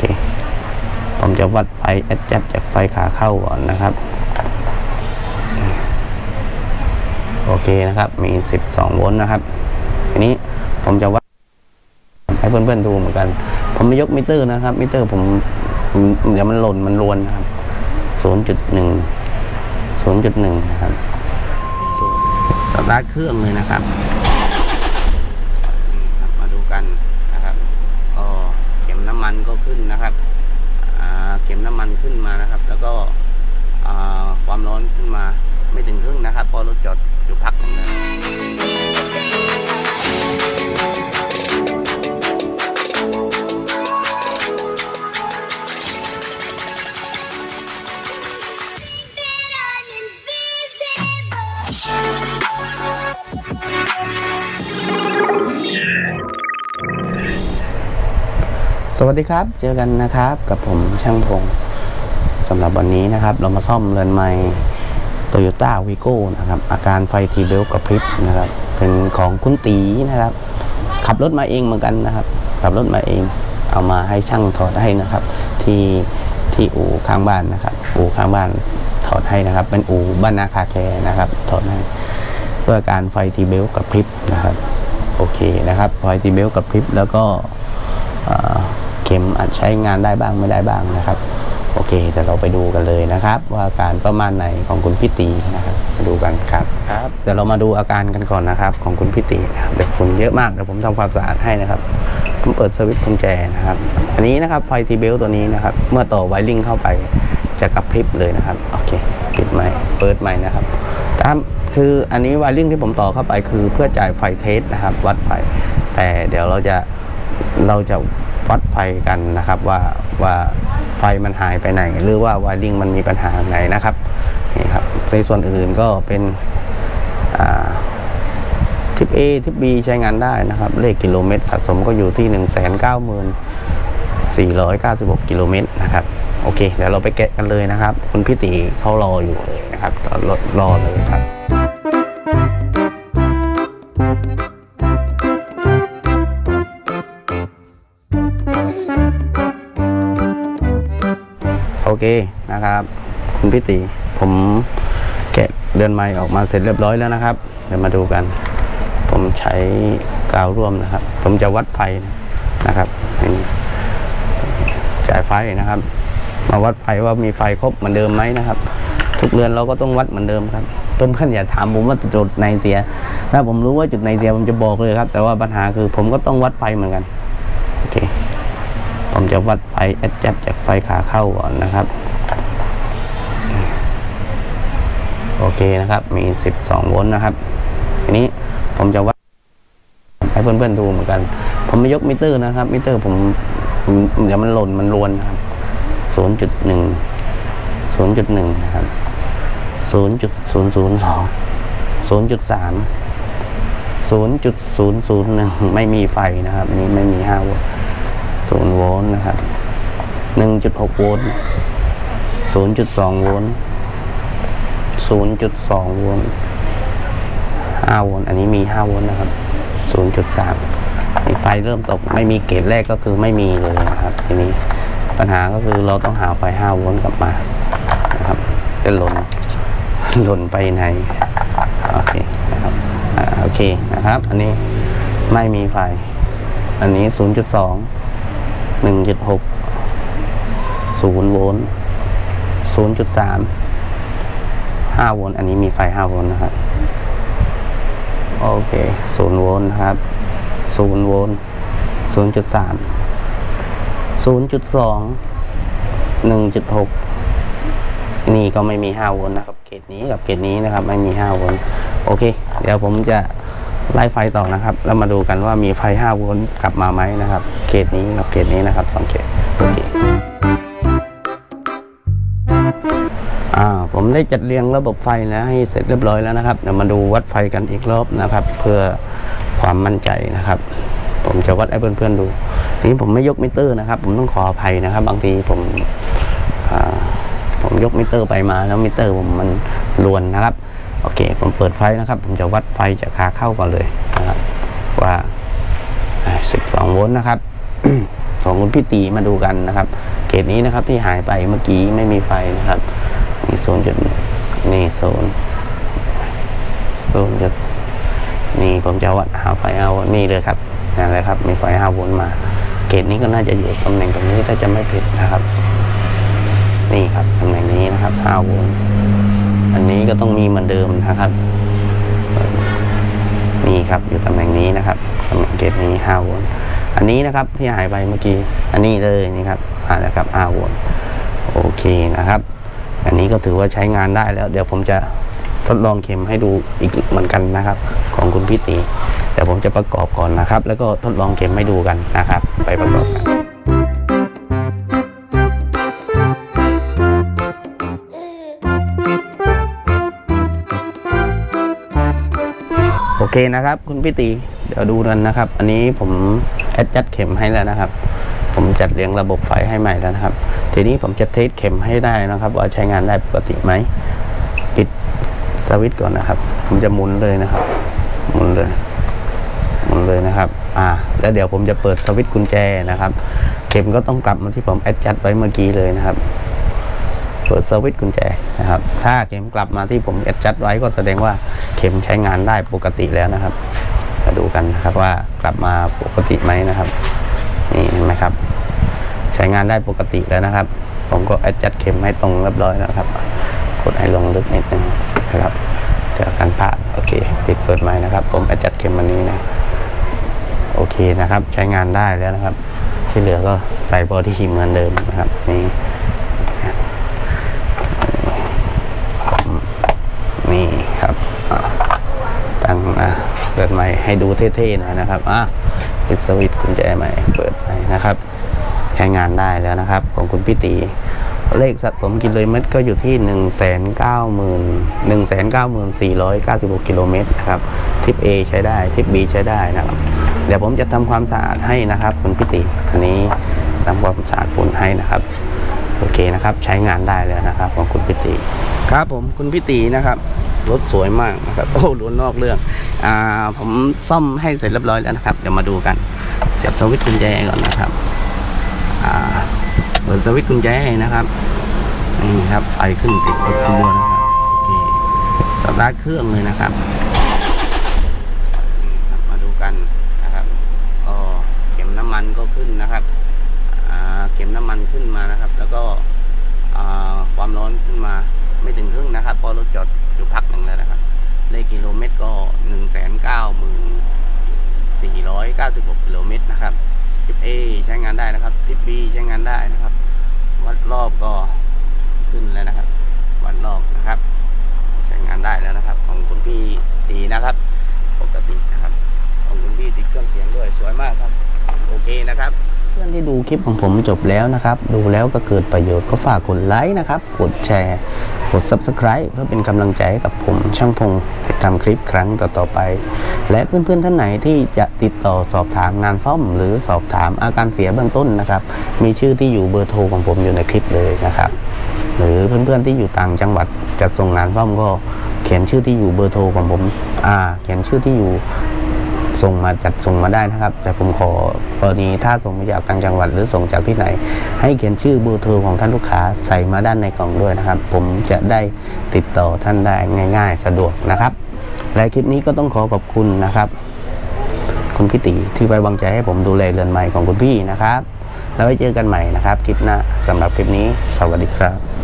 เค ผมจะวัดไฟแอดจัดจากไฟขาเข้าก่อนนะครับ โอเคนะครับ มี 12 โวลต์นะครับทีนี้ผมจะวัดให้เพื่อนๆดูเหมือนกัน ผมไม่ยกมิเตอร์นะครับ มิเตอร์ผมผมเดี๋ยวมันหล่นมันรวนนะครับ 0.1 0.1 นะครับสตาร์ทเครื่องเลยนะครับนี่ครับ มาดูกันนะครับ ก็เข็มน้ำมัน ก็ขึ้นนะครับเข็มน้ำมันขึ้นมานะครับ แล้วก็ความร้อนขึ้นมาไม่ถึงครึ่งนะครับ พอรถจอดอยู่พักนึงแล้ว สวัสดีครับ เจอกันนะครับกับผมช่างพงสำหรับวันนี้นะครับ เรามาซ่อมเรือนไม้โตโยต้าวีโก้นะครับ อาการไฟทีเบลกระพริบนะครับ เป็นของคุณตีนะครับ ขับรถมาเองเหมือนกันนะครับ ขับรถมาเอง เอามาให้ช่างถอดให้นะครับ ที่ที่อู่ข้างบ้านนะครับ อู่ข้างบ้านถอดให้นะครับ เป็นอู่บ้านนาคาแคร์นะครับ ถอดให้เพื่อการไฟทีเบลกระพริบนะครับ โอเคนะครับ ไฟทีเบลกระพริบแล้วก็ เอ่อเข็มอาจใช้งานได้บ้างไม่ได้บ้างนะครับ โอเคแต่เราไปดูกันเลยนะครับ ว่าอาการประมาณไหนของคุณพิตีนะครับมาดูกันครับครับเดี๋ยวเรามาดูอาการกันก่อนนะครับ ของคุณพิตีนะครับเดี๋ยวฝุ่นเยอะมากเดี๋ยวผมทำความสะอาดให้นะครับผมเปิดสวิตช์กุญแจนะครับ อันนี้นะครับไฟทีเบลตัวนี้นะครับ เมื่อต่อไวริงเข้าไปจะกระพริบเลยนะครับโอเคปิดใหม่เปิดใหม่นะครับตามคืออันนี้วายริ่งที่ผมต่อเข้าไปคือเพื่อจ่ายไฟเทสนะครับ วัดไฟแต่เดี๋ยวเราจะเราจะ วัดไฟกันนะครับว่าว่าไฟมันหายไปไหน หรือว่าวายริ่งมันมีปัญหาไหนนะครับนี่ครับในส่วนอื่นก็เป็นทิป A ทิป B ใช้งานได้นะครับ เลขกิโลเมตรสะสมก็อยู่ที่ 1 9 4 9 6 กิโลเมตรนะครับโอเคเดี๋ยวเราไปแกะกันเลยนะครับ คุณพี่ตีเขารออยู่เลยนะครับรอรอเลยครับ เคนะครับ คุณพี่ตีผมแกะเดือนไม้ออกมาเสร็จเรียบร้อยแล้วนะครับ เดี๋ยวมาดูกัน ผมใช้กาวร่วมนะครับ ผมจะวัดไฟนะครับนี่จ่ายไฟนะครับ มาวัดไฟว่ามีไฟครบเหมือนเดิมไหมนะครับ ทุกเรือนเราก็ต้องวัดเหมือนเดิมครับเพื่อนเพื่อนอย่าถามผมว่าจุดไหนเสีย ถ้าผมรู้ว่าจุดไหนเสียผมจะบอกเลยครับ แต่ว่าปัญหาคือผมก็ต้องวัดไฟเหมือนกันโอเค ผมจะวัดไฟแอดจัดจากไฟขาเข้าก่อนนะครับ โอเคนะครับมี 12 โวลต์นะครับ ทีนี้ผมจะวัดให้เพื่อนๆดูเหมือนกัน ผมไม่ยกมิเตอร์นะครับ มิเตอร์ผมเดี๋ยวมันหล่นมันรวนนะครับ 0.1 0.1 นะครับ 0.002 0.3 0.001 ไม่มีไฟนะครับนนี้ไม่มี5โวลต์ 0 โวลต์นะครับ 1.6 โวลต์ 0.2 โวลต์ 0.2 โวลต์ 5 โวลต์ อันนี้มี 5 โวลต์นะครับ 0.3มีไฟเริ่มตก ไม่มีเกรดแรกก็คือไม่มีเลยนะครับ ทีนี้ปัญหาก็คือเราต้องหาไฟ 5 โวลต์กลับมานะครับ จะหล่น หล่นไปใน โอเคนะครับโอเคนะครับ อันนี้ไม่มีไฟอันนี้ 0.2 หนึ่งจุดหกศูนย์โวลต์ศูนย์จุดสามห้าโวลต์อันนี้มีไฟห้าโวลต์นะครับ โอเคศูนย์โวลต์นะครับศูนย์โวลต์ศูนย์จุดสามศูนย์จุดสองหนึ่งจุดหกนี่ก็ไม่มีห้าโวลต์นะครับ เกตนี้กับเกตนี้นะครับ ไม่มีห้าโวลต์โอเค เดี๋ยวผมจะ ไล่ไฟต่อนะครับ แล้วมาดูกันว่ามีไฟ5โวลต์กลับมาไหมนะครับ เกรดนี้กับเกรดนี้นะครับสองเกรดโอเคอ่าผมได้จัดเรียงระบบไฟแล้วให้เสร็จเรียบร้อยแล้วนะครับเดี๋ยวมาดูวัดไฟกันอีกรอบนะครับ เพื่อความมั่นใจนะครับ ผมจะวัดให้เพื่อนๆดูนี้ผมไม่ยกมิเตอร์นะครับ ผมต้องขออภัยนะครับ บางทีผมอ่าผมยกมิเตอร์ไปมาแล้วมิเตอร์ผมมันรวนนะครับ โอเค ผมเปิดไฟนะครับ ผมจะวัดไฟจากขาเข้าก่อนเลยนะครับว่า 12 โวลต์นะครับของคุณพี่ตีมาดูกันนะครับ เกตนี้นะครับที่หายไปเมื่อกี้ไม่มีไฟนะครับนี่โซนจุดหนึ่งนี่โซนโซนจุดนี่ผมจะวัดหาไฟเอานี่เลยครับนั่นเลยครับ มีไฟห้าโวลต์มา เกตนี้ก็น่าจะอยู่ตำแหน่งตรงนี้ถ้าจะไม่ผิดนะครับ นี่ครับตำแหน่งนี้นะครับห้าโวลต์ อันนี้ก็ต้องมีเหมือนเดิมนะครับนี่ครับอยู่ตำแหน่งนี้นะครับตำแหน่งเกตนี้5โวลต์อันนี้นะครับที่หายไปเมื่อกี้อันนี้เลยนี่ครับอ่าแล้วครับ5โวลต์โอเคนะครับ อันนี้ก็ถือว่าใช้งานได้แล้ว เดี๋ยวผมจะทดลองเข็มให้ดูอีกเหมือนกันนะครับ ของคุณพี่ตีเดี๋ยวผมจะประกอบก่อนนะครับ แล้วก็ทดลองเข็มให้ดูกันนะครับ ไปประกอบกัน เคนะครับ คุณพี่ตีเดี๋ยวดูกันนะครับ อันนี้ผมแอดจัดเข็มให้แล้วนะครับ ผมจัดเรียงระบบไฟให้ใหม่แล้วนะครับ ทีนี้ผมจะเทสเข็มให้ได้นะครับ ว่าใช้งานได้ปกติไหมปิดสวิตช์ก่อนนะครับ ผมจะหมุนเลยนะครับ หมุนเลยหมุนเลยนะครับ อ่า แล้วเดี๋ยวผมจะเปิดสวิตช์กุญแจนะครับ เข็มก็ต้องกลับมาที่ผมแอดจัดไว้เมื่อกี้เลยนะครับ เปิดสวิตช์กุญแจนะครับถ้าเข็มกลับมาที่ผมแอดจัดไว้ก็แสดงว่าเข็มใช้งานได้ปกติแล้วนะครับ มาดูกันนะครับว่ากลับมาปกติไหมนะครับนี่เห็นไหมครับ ใช้งานได้ปกติแล้วนะครับ ผมก็แอดจัดเข็มให้ตรงเรียบร้อยแล้วนะครับ กดให้ลงลึกนิดนึงนะครับเดี๋ยวกันพลาดโอเคปิดเปิดไม้นะครับ ผมแอดจัดเข็มวันนี้นะโอเคนะครับ ใช้งานได้แล้วนะครับ ที่เหลือก็ใส่บอดี้เหมือนเดิมนะครับนี่ครับอะตั้งนะเปิ ดใหม่ให้ดูเท่ๆหน่อยนะครับอะปิดสวิตช์กุญแจใหม่เปิดไปนะครับใช้งานได้แล้วนะครับ ของคุณพี่ตีเลขสะสมกิโลเมตรก็อยู่ที่ 1 9 0 0 0 1 9 4 9 6กิโลเมตรนะครับทิป A ใช้ได้ทิป B ใช้ได้นะครับ เดี๋ยวผมจะทำความสะอาดให้นะครับ คุณพี่ตีอันนี้ทำความสะอาดฝุ่นให้นะครับโอเคนะครับ ใช้งานได้แล้วนะครับ ของคุณพิตีครับผมคุณพิตีนะครับ รถสวยมากนะครับ โอ้ล้วนนอกเรื่อง อ่า ผมซ่อมให้เสร็จเรียบร้อยแล้วนะครับ เดี๋ยวมาดูกัน เสียบสวิตช์กุญแจก่อนนะครับ อ่า เปิดสวิตช์กุญแจนะครับ นี่ครับ ไฟขึ้นติดรถตัวนะครับ โอเค สตาร์ทเครื่องเลยนะครับ 496กิโลเมตรนะครับทิป A ใช้งานได้นะครับทิป B ใช้งานได้นะครับ วัดรอบก็ขึ้นแล้วนะครับ วัดรอบนะครับ ใช้งานได้แล้วนะครับ ของคุณพี่ตีนะครับ ปกตินะครับ ของคุณพี่ติดเครื่องเสียงด้วยสวยมากครับ โอเคนะครับเพื่อนที่ดูคลิปของผมจบแล้วนะครับ ดูแล้วก็เกิดประโยชน์ก็ฝากกดไลค์นะครับ กดแชร์ กด Subscribe เพื่อเป็นกำลังใจให้กับผมช่างพงทำคลิปครั้งต่อๆไป และเพื่อนๆท่านไหนที่จะติดต่อสอบถามงานซ่อม หรือสอบถามอาการเสียเบื้องต้นนะครับ มีชื่อที่อยู่เบอร์โทรของผมอยู่ในคลิปเลยนะครับ หรือเพื่อนๆที่อยู่ต่างจังหวัดจะส่งงานซ่อมก็เขียนชื่อที่อยู่เบอร์โทรของผมอ่าเขียนชื่อที่อยู่ ส่งมาจัดส่งมาได้นะครับ แต่ผมขอกรณีถ้าส่งมาจากต่างจังหวัดหรือส่งจากที่ไหน ให้เขียนชื่อเบอร์โทรของท่านลูกค้าใส่มาด้านในกล่องด้วยนะครับ ผมจะได้ติดต่อท่านได้ง่าย ๆ สะดวกนะครับ และคลิปนี้ก็ต้องขอขอบคุณนะครับ คุณพี่ตีที่ไว้วางใจให้ผมดูแลเรือนใหม่ของคุณพี่นะครับ แล้วไว้เจอกันใหม่นะครับคลิปหน้าสำหรับคลิปนี้ สวัสดีครับ